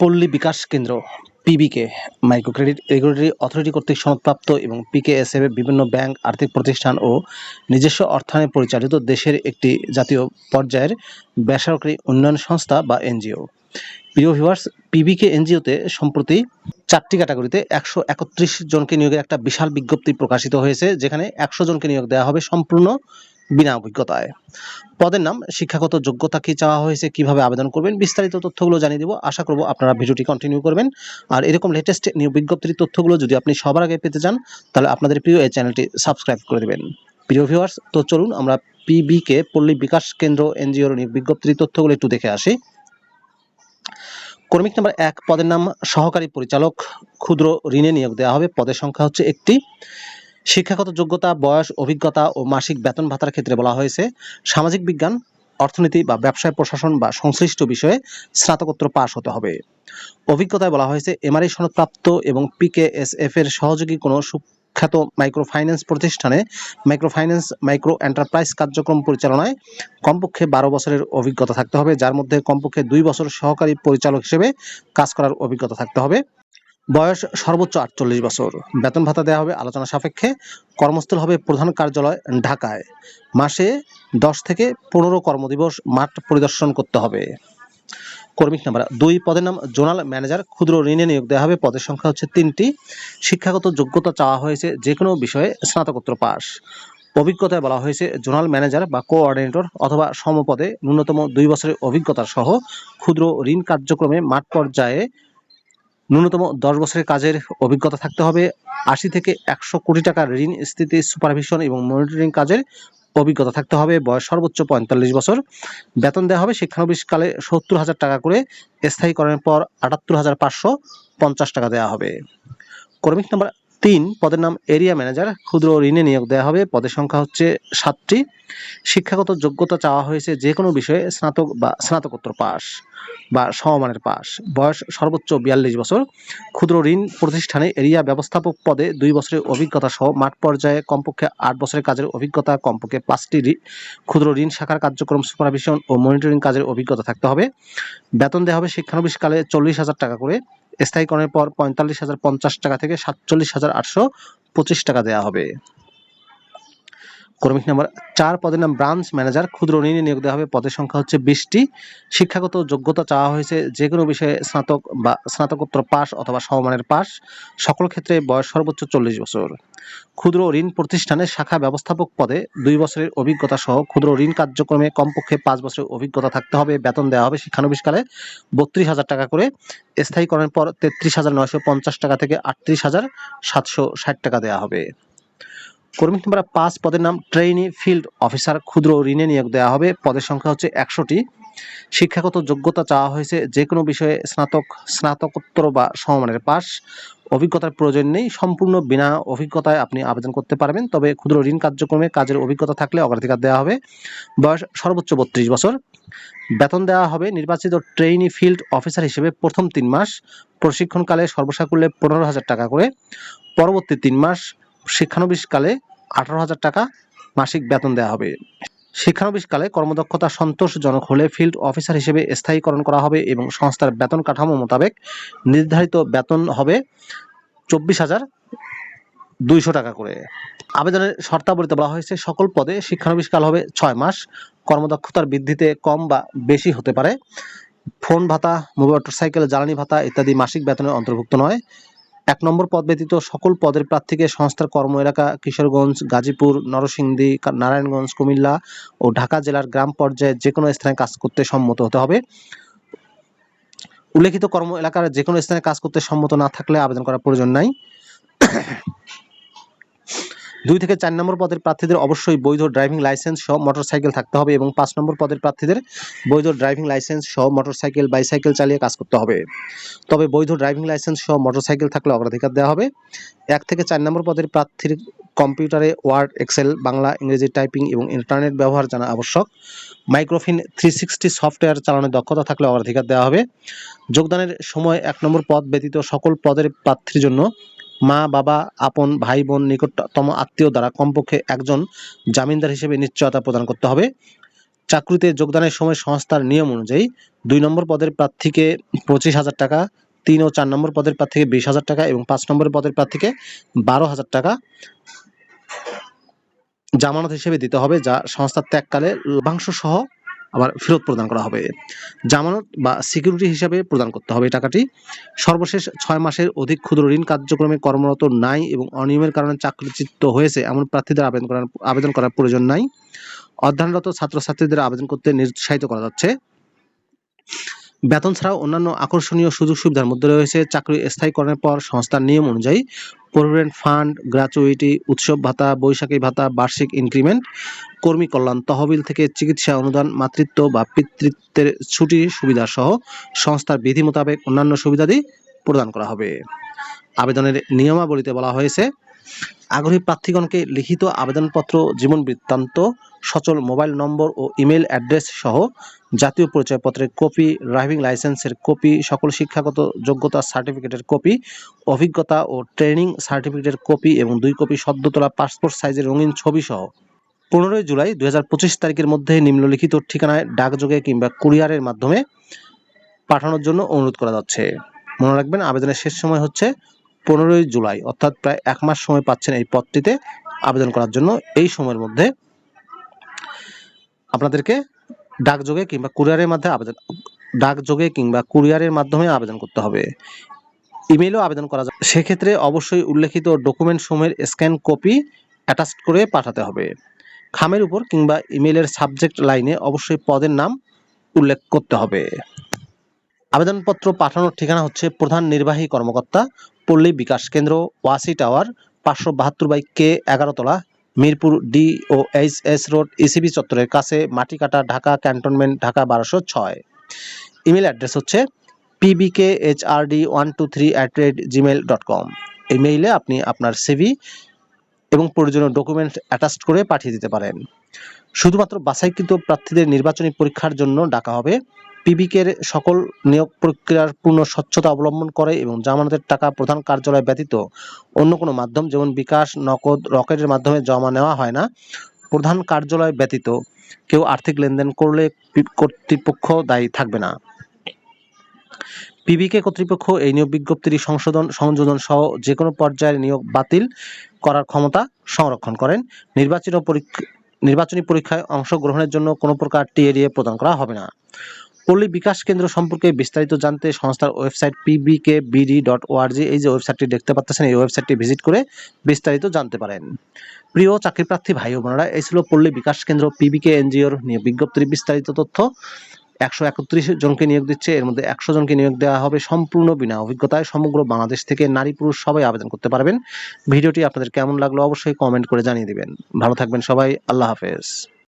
Palli Bikash Kendra, PBK micro credit regulatory authority কর্তৃক সনদপ্রাপ্ত এবং পিকেএসএফ বিভিন্ন ব্যাংক, আর্থিক প্রতিষ্ঠান ও নিজস্ব অর্থায়নে পরিচালিত দেশের একটি জাতীয় পর্যায়ের বেসরকারি উন্নয়ন সংস্থা বা এনজিও। প্রিয় ভিউয়ার্স, পিবিকে এনজিওতে সম্প্রতি চারটি ক্যাটাগরিতে একশো একত্রিশ জনকে নিয়োগের একটা বিশাল বিজ্ঞপ্তি প্রকাশিত হয়েছে, যেখানে একশো জনকে নিয়োগ দেওয়া হবে সম্পূর্ণ বিনা অভিজ্ঞতায়। পদের নাম, শিক্ষাগত যোগ্যতা কি চাওয়া হয়েছে, কীভাবে আবেদন করবেন, বিস্তারিত তথ্যগুলো জানিয়ে দেবো। আশা করব আপনারা ভিডিওটি কন্টিনিউ করবেন। আর এরকম লেটেস্ট নিয়োগ বিজ্ঞপ্তির তথ্যগুলো যদি আপনি সবার আগে পেতে চান, তাহলে আপনাদের প্রিয় এই চ্যানেলটি সাবস্ক্রাইব করে দেবেন। প্রিয় ভিউয়ার্স তো চলুন আমরা পিবিকে পল্লী বিকাশ কেন্দ্র, এনজিওর নিয়োগ বিজ্ঞপ্তির তথ্যগুলো একটু দেখে আসি। কর্মিক নাম্বার এক, পদের নাম, সহকারী পরিচালক। ক্ষুদ্র ঋণে নিয়োগ দেওয়া হবে। পদের সংখ্যা হচ্ছে একটি। শিক্ষাগত যোগ্যতা, বয়স, অভিজ্ঞতা ও মাসিক বেতন ভাতার ক্ষেত্রে বলা হয়েছে, সামাজিক বিজ্ঞান, অর্থনীতি বা ব্যবসায় প্রশাসন বা সংশ্লিষ্ট বিষয়ে স্নাতকোত্তর পাশ হতে হবে। অভিজ্ঞতায় বলা হয়েছে, এমআরআই সনদপ্রাপ্ত এবং পিকেএসএফ এর সহযোগী কোনো সুখ্যাত মাইক্রো ফাইন্যান্স প্রতিষ্ঠানে মাইক্রো ফাইন্যান্স মাইক্রো এন্টারপ্রাইজ কার্যক্রম পরিচালনায় কমপক্ষে বারো বছরের অভিজ্ঞতা থাকতে হবে, যার মধ্যে কমপক্ষে দুই বছর সহকারী পরিচালক হিসেবে কাজ করার অভিজ্ঞতা থাকতে হবে। বয়স সর্বোচ্চ আটচল্লিশ বছর। বেতন ভাতা দেওয়া হবে আলোচনা সাপেক্ষে। কর্মস্থল হবে প্রধান কার্যালয় ঢাকায়। মাসে দশ থেকে পনেরো কর্মদিবস মাঠ পরিদর্শন করতে হবে। কর্মিক নাম্বার দুই, পদের নাম জোনাল ম্যানেজার। ক্ষুদ্র ঋণে নিয়োগ দেওয়া হবে। পদের সংখ্যা হচ্ছে তিনটি। শিক্ষাগত যোগ্যতা চাওয়া হয়েছে যে কোনো বিষয়ে স্নাতকোত্তর পাস। অভিজ্ঞতায় বলা হয়েছে জোনাল ম্যানেজার বা কোঅর্ডিনেটর অথবা সমপদে ন্যূনতম দুই বছরের অভিজ্ঞতা সহ ক্ষুদ্র ঋণ কার্যক্রমে মাঠ পর্যায়ে ন্যূনতম দশ বছরের কাজের অভিজ্ঞতা থাকতে হবে। আশি থেকে একশো কোটি টাকার ঋণ স্থিতি সুপারভিশন এবং মনিটরিং কাজের অভিজ্ঞতা থাকতে হবে। বয়স সর্বোচ্চ পঁয়তাল্লিশ বছর। বেতন দেওয়া হবে শিক্ষানবিশকালে সত্তর হাজার টাকা করে। স্থায়ীকরণের পর আটাত্তর হাজার পাঁচশো পঞ্চাশ টাকা দেওয়া হবে। কর্মিক নাম্বার তিন পদের নাম এরিয়া ম্যানেজার। ক্ষুদ্র ঋণে নিয়োগ দেওয়া হবে। পদের সংখ্যা হচ্ছে সাতটি। শিক্ষাগত যোগ্যতা চাওয়া হয়েছে যে কোনো বিষয়ে স্নাতক বা স্নাতকোত্তর পাস বা সমমানের পাস। বয়স সর্বোচ্চ বিয়াল্লিশ বছর। ক্ষুদ্র ঋণ প্রতিষ্ঠানে এরিয়া ব্যবস্থাপক পদে দুই বছরের অভিজ্ঞতা সহ মাঠ পর্যায়ে কমপক্ষে আট বছরের কাজের অভিজ্ঞতা, কমপক্ষে পাঁচটি ক্ষুদ্র ঋণ শাখার কার্যক্রম সুপারভিশন ও মনিটরিং কাজের অভিজ্ঞতা থাকতে হবে। বেতন দেওয়া হবে শিক্ষানবিশকালে চল্লিশ হাজার টাকা করে। স্থায়ীকরণের পর পঁয়তাল্লিশ হাজার পঞ্চাশ টাকা থেকে সাতচল্লিশ হাজার আটশো পঁচিশ টাকা দেওয়া হবে। কর্মিক নাম্বার চার পদের নাম ব্রাঞ্চ ম্যানেজার ক্ষুদ্র ঋণে নিয়োগ দেওয়া হবে। পদের সংখ্যা হচ্ছে বিশটি। শিক্ষাগত যোগ্যতা চাওয়া হয়েছে যে কোনো বিষয়ে স্নাতক বা স্নাতকোত্তর পাস অথবা সমমানের পাস সকল ক্ষেত্রে বয়স সর্বোচ্চ চল্লিশ বছর। ক্ষুদ্র ঋণ প্রতিষ্ঠানে শাখা ব্যবস্থাপক পদে দুই বছরের অভিজ্ঞতা সহ ক্ষুদ্র ঋণ কার্যক্রমে কমপক্ষে পাঁচ বছরের অভিজ্ঞতা থাকতে হবে। বেতন দেওয়া হবে শিক্ষানবিশকালে বত্রিশ হাজার টাকা করে। স্থায়ীকরণের পর তেত্রিশ হাজার নয়শো পঞ্চাশ টাকা থেকে আটত্রিশ হাজার সাতশো ষাট টাকা দেওয়া হবে। কর্মী নাম্বার পাঁচ পদের নাম ট্রেইনি ফিল্ড অফিসার ক্ষুদ্র ঋণে নিয়োগ দেওয়া হবে। পদের সংখ্যা হচ্ছে একশোটি। শিক্ষাগত যোগ্যতা চাওয়া হয়েছে যে কোনো বিষয়ে স্নাতক, স্নাতকোত্তর বা সমমানের পাস অভিজ্ঞতার প্রয়োজন নেই। সম্পূর্ণ বিনা অভিজ্ঞতায় আপনি আবেদন করতে পারবেন। তবে ক্ষুদ্র ঋণ কার্যক্রমে কাজের অভিজ্ঞতা থাকলে অগ্রাধিকার দেওয়া হবে। বয়স সর্বোচ্চ বত্রিশ বছর। বেতন দেওয়া হবে। নির্বাচিত ট্রেইনি ফিল্ড অফিসার হিসেবে প্রথম তিন মাস। প্রশিক্ষণকালে সর্বসাকুল্যে পনেরো হাজার টাকা করে। পরবর্তী তিন মাস। শিক্ষানবিশকালে আঠারো হাজার টাকা মাসিক বেতন দেওয়া হবে। শিক্ষানবিশকালে কর্মদক্ষতা সন্তোষজনক হলে ফিল্ড অফিসার হিসেবে স্থায়ীকরণ করা হবে এবং সংস্থার বেতন কাঠামো মোতাবেক নির্ধারিত বেতন হবে চব্বিশ হাজার দুইশো টাকা করে। আবেদনের শর্তাবলীতে বলা হয়েছে, সকল পদে শিক্ষানবিশকাল হবে ছয় মাস। কর্মদক্ষতার বৃদ্ধিতে কম বা বেশি হতে পারে। ফোন ভাতা, মোটরসাইকেল, জ্বালানি ভাতা ইত্যাদি মাসিক বেতনের অন্তর্ভুক্ত নয়। এক নম্বর পদ ব্যতীত সকল পদের প্রার্থীকে সংস্থার কর্ম এলাকা কিশোরগঞ্জ, গাজীপুর, নরসিংদী নারায়ণগঞ্জ, কুমিল্লা ও ঢাকা জেলার গ্রাম পর্যায়ে যে কোনো স্থানে কাজ করতে সম্মত হতে হবে। উল্লেখিত কর্ম এলাকার যে কোনো স্থানে কাজ করতে সম্মত না থাকলে আবেদন করার প্রয়োজন নাই। দুই থেকে চার নম্বর পদের প্রার্থীদের অবশ্যই বৈধ ড্রাইভিং লাইসেন্স সহ মোটরসাইকেল থাকতে হবে এবং পাঁচ নম্বর পদের প্রার্থীদের বৈধ ড্রাইভিং লাইসেন্স সহ মোটরসাইকেল, বাইসাইকেল চালিয়ে কাজ করতে হবে। তবে বৈধ ড্রাইভিং লাইসেন্স সহ মোটরসাইকেল থাকলে অগ্রাধিকার দেওয়া হবে। এক থেকে চার নম্বর পদের প্রার্থীর কম্পিউটারে ওয়ার্ড, এক্সেল, বাংলা, ইংরেজি টাইপিং এবং ইন্টারনেট ব্যবহার জানা আবশ্যক। মাইক্রোফিন থ্রি সিক্সটি সফটওয়্যার চালানোর দক্ষতা থাকলে অগ্রাধিকার দেওয়া হবে। যোগদানের সময় এক নম্বর পদ ব্যতীত সকল পদের প্রার্থীর জন্য মা, বাবা, আপন, ভাই, বোন, নিকটতম আত্মীয় দ্বারা কমপক্ষে একজন জামিনদার হিসেবে নিশ্চয়তা প্রদান করতে হবে। চাকরিতে যোগদানের সময় সংস্থার নিয়ম অনুযায়ী দুই নম্বর পদের প্রার্থীকে পঁচিশ হাজার টাকা, তিন ও চার নম্বর পদের প্রার্থীকে বিশ হাজার টাকা এবং পাঁচ নম্বর পদের প্রার্থীকে বারো হাজার টাকা জামানত হিসেবে দিতে হবে, যা সংস্থার ত্যাগকালে লভ্যাংশ সহ আবার ফেরত প্রদান করা হবে। জামানত বা সিকিউরিটি হিসাবে প্রদান করতে হবে টাকাটি। সর্বশেষ ছয় মাসের অধিক ক্ষুদ্র ঋণ কার্যক্রমে কর্মরত নাই এবং অনিয়মের কারণে চাকরিচিত্ত হয়েছে এমন প্রার্থীদের আবেদন করার আবেদন করার প্রয়োজন নাই। অধ্যয়নরত ছাত্রছাত্রীদের আবেদন করতে নিরুৎসাহিত করা যাচ্ছে। বেতন ছাড়াও অন্যান্য আকর্ষণীয় সুযোগ সুবিধার মধ্যে রয়েছে চাকরি স্থায়ীকরণের পর সংস্থার নিয়ম অনুযায়ী প্রভিডেন্ট ফান্ড, গ্র্যাচুইটি, উৎসব ভাতা, বৈশাখী ভাতা, বার্ষিক ইনক্রিমেন্ট, কর্মী কল্যাণ, তহবিল থেকে চিকিৎসা অনুদান, মাতৃত্ব বা পিতৃত্বের ছুটি, সুবিধা সহ সংস্থার বিধি মোতাবেক অন্যান্য সুবিধাদি প্রদান করা হবে। আবেদনের নিয়মাবলীতে বলা হয়েছে আগ্রহী প্রার্থীগণকে লিখিত আবেদনপত্র, জীবন বৃত্তান্ত, সচল মোবাইল নম্বর ও ইমেল অ্যাড্রেস সহ জাতীয় পরিচয়পত্রের কপি, ড্রাইভিং লাইসেন্সের কপি, সকল শিক্ষাগত যোগ্যতা সার্টিফিকেটের কপি, অভিজ্ঞতা ও ট্রেনিং সার্টিফিকেটের কপি এবং দুই কপি সদ্য তোলা পাসপোর্ট সাইজের রঙিন ছবি সহ। পনেরোই জুলাই দুই হাজার পঁচিশ তারিখের মধ্যে নিম্নলিখিত ঠিকানায় ডাকযোগে কিংবা কুরিয়ারের মাধ্যমে পাঠানোর জন্য অনুরোধ করা যাচ্ছে। মনে রাখবেন, আবেদনের শেষ সময় হচ্ছে পনেরোই জুলাই, অর্থাৎ প্রায় এক মাস সময় পাচ্ছেন এই পদটিতে আবেদন করার জন্য। এই সময়ের মধ্যে আপনাদেরকে ডাকযোগে কিংবা কুরিয়ারের মাধ্যমে আবেদন, ডাকযোগে কিংবা কুরিয়ারের মাধ্যমে আবেদন করতে হবে। ইমেইলেও আবেদন করা যায় সেক্ষেত্রে অবশ্যই উল্লেখিত ডকুমেন্ট সমূহের স্ক্যান কপি অ্যাটাচ করে পাঠাতে হবে। খামের উপর কিংবা ইমেইলের সাবজেক্ট লাইনে অবশ্যই পদের নাম উল্লেখ করতে হবে। আবেদনপত্র পাঠানোর ঠিকানা হচ্ছে প্রধান নির্বাহী কর্মকর্তা পল্লী বিকাশ কেন্দ্র, ওয়াসি টাওয়ার, পাঁচশো বাহাত্তর by K এগারোতলা, Mirpur D O H S road ECB চত্বরের কাছে মাটিকাটা ঢাকা ক্যান্টনমেন্ট ঢাকা বারোশো ছয়। ইমেল অ্যাড্রেস হচ্ছে PBK H R D one two three at rate Gmail dot com এই মেইলে আপনি আপনার সিভি এবং প্রয়োজনীয় ডকুমেন্ট অ্যাটাচ করে পাঠিয়ে দিতে পারেন। শুধুমাত্র বাছাইকৃত প্রার্থীদের নির্বাচনী পরীক্ষার জন্য ডাকা হবে। পিবিকের সকল নিয়োগ প্রক্রিয়ার পূর্ণ স্বচ্ছতা অবলম্বন করে এবং জামানতের টাকা প্রধান কার্যালয় ব্যতীত অন্য কোনো মাধ্যম, যেমন বিকাশ, নগদ, রকেটের মাধ্যমে জমা নেওয়া হয় না, প্রধান কার্যালয় ব্যতীত কেউ আর্থিক লেনদেন করলে কর্তৃপক্ষ দায়ী থাকবে না। পিবিকে কর্তৃপক্ষ এই নিয়োগ বিজ্ঞপ্তির সংশোধন, সংযোজন সহ যে কোনো পর্যায়ের নিয়োগ বাতিল করার ক্ষমতা সংরক্ষণ করেন। নির্বাচনী পরীক্ষা নির্বাচনী পরীক্ষায় অংশগ্রহণের জন্য কোনো প্রকার টিএডিএ প্রদান করা হবে না। পল্লী বিকাশ কেন্দ্র সম্পর্কে বিস্তারিত জানতে সংস্থার website PBK BD dot ORG এই যে ওয়েবসাইটটি দেখতে পাচ্ছেন, এই ওয়েবসাইটটি ভিজিট করে বিস্তারিত জানতে পারেন। প্রিয় চাকরিপ্রার্থী ভাই বোনেরা, এই ছিল পল্লী বিকাশ কেন্দ্র পিবিকে এনজিওর নিয়োগ বিজ্ঞপ্তির বিস্তারিত তথ্য। একশো একত্রিশ জনকে নিয়োগ দিচ্ছে, এর মধ্যে একশো জনকে নিয়োগ দেওয়া হবে সম্পূর্ণ বিনা অভিজ্ঞতায়। সমগ্র বাংলাদেশ থেকে নারী পুরুষ সবাই আবেদন করতে পারবেন। ভিডিওটি আপনাদের কেমন লাগল অবশ্যই কমেন্ট করে জানিয়ে দিবেন। ভালো থাকবেন সবাই, আল্লাহ হাফেজ।